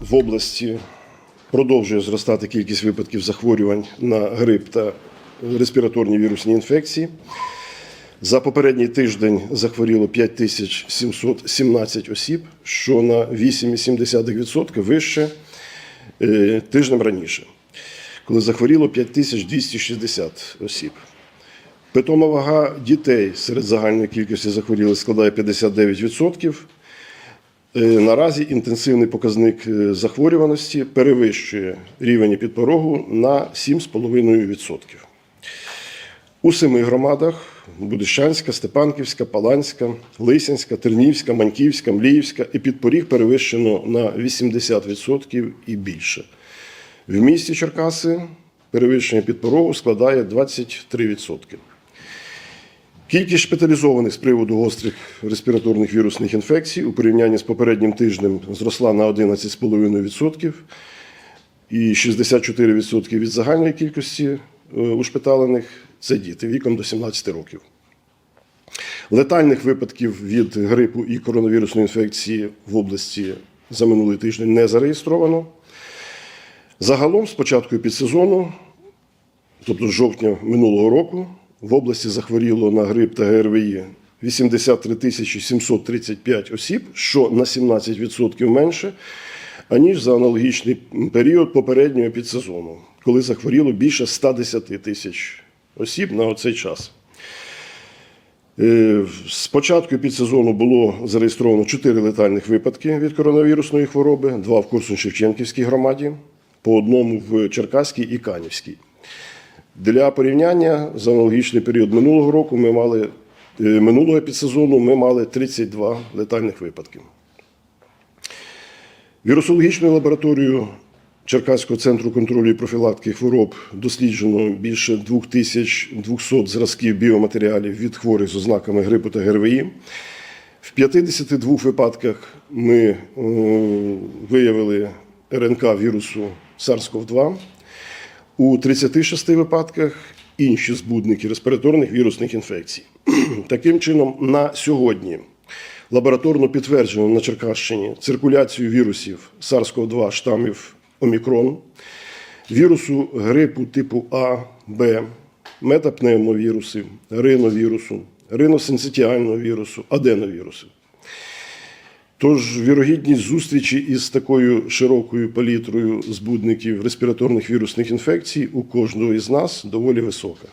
В області продовжує зростати кількість випадків захворювань на грип та респіраторні вірусні інфекції. За попередній тиждень захворіло 5717 осіб, що на 8,7% вище е, тижнем раніше, коли захворіло 5260 осіб. Питома вага дітей серед загальної кількості захворілих складає 59%. Е, Наразі інтенсивний показник е, захворюваності перевищує рівень підпорогу на 7,5%. У семи громадах Будищанська, Степанківська, Паланська, Лисянська, Тернівська, Маньківська, Мліївська і підпоріг перевищено на 80% і більше. В місті Черкаси перевищення підпорогу складає 23%. Кількість шпиталізованих з приводу гострих респіраторних вірусних інфекцій у порівнянні з попереднім тижнем зросла на 11,5% і 64% від загальної кількості е, ушпиталених це діти віком до 17 років. Летальних випадків від грипу і коронавірусної інфекції в області за минулий тиждень не зареєстровано. Загалом, з початку підсезону, тобто з жовтня минулого року, в області захворіло на грип та ГРВІ 83 тисячі 735 осіб, що на 17% менше, аніж за аналогічний період попереднього підсезону, коли захворіло більше 110 тисяч осіб на оцей час. Е, З початку підсезону було зареєстровано 4 летальних випадки від коронавірусної хвороби, два в Корсун-Шевченківській громаді, по одному в Черкаській і Канівській. Для порівняння за аналогічний період минулого року ми мали е, минулого підсезону ми мали 32 летальних випадки. Вірусологічною лабораторією Черкаського центру контролю і профілактики хвороб досліджено більше 2200 зразків біоматеріалів від хворих з ознаками грипу та ГРВІ. В 52 випадках ми е, виявили РНК вірусу SARS-CoV-2. У 36 випадках інші збудники респіраторних вірусних інфекцій. Таким чином, на сьогодні лабораторно підтверджено на Черкащині циркуляцію вірусів SARS-CoV-2 штамів Омікрон, вірусу грипу типу А, Б, метапневмовірусів, риновірусу, риносенситіального вірусу, аденовірусу. Тож вірогідність зустрічі із такою широкою палітрою збудників респіраторних вірусних інфекцій у кожного із нас доволі висока.